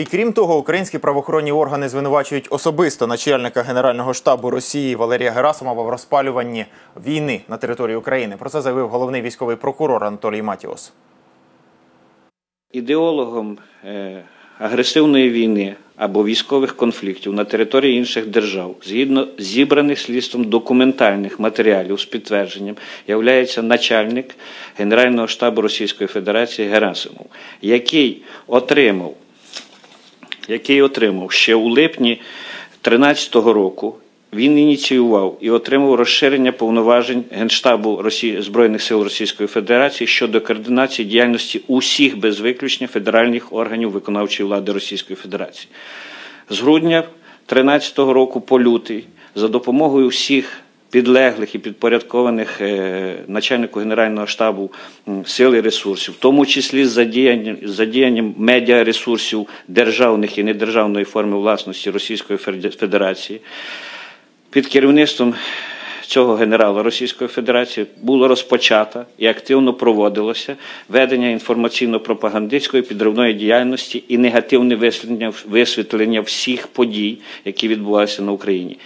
І крім того, українські правоохоронні органи звинувачують особисто начальника Генерального штабу Росії Валерія Герасимова в розпалюванні війни на території України. Про це заявив головний військовий прокурор Анатолій Матіос. ідеологом е, агресивної війни або військових конфліктів на території інших держав, згідно зібраних слідством документальних матеріалів з підтвердженням, являється начальник Генерального штабу Російської Федерації Герасимов, який отримав, який отримав ще у липні 2013 року він ініціював і отримав розширення повноважень Генштабу Росії, Збройних сил Російської Федерації щодо координації діяльності усіх без виключення федеральних органів виконавчої влади Російської Федерації. З грудня 2013 року по лютий за допомогою всіх підлеглих і підпорядкованих е, начальнику Генерального штабу м, сил і ресурсів, в тому числі з задіянням, задіянням медіаресурсів державних і недержавної форми власності Російської Федерації, під керівництвом цього генерала Російської Федерації було розпочато і активно проводилося ведення інформаційно-пропагандистської підривної діяльності і негативне висвітлення всіх подій, які відбувалися на Україні.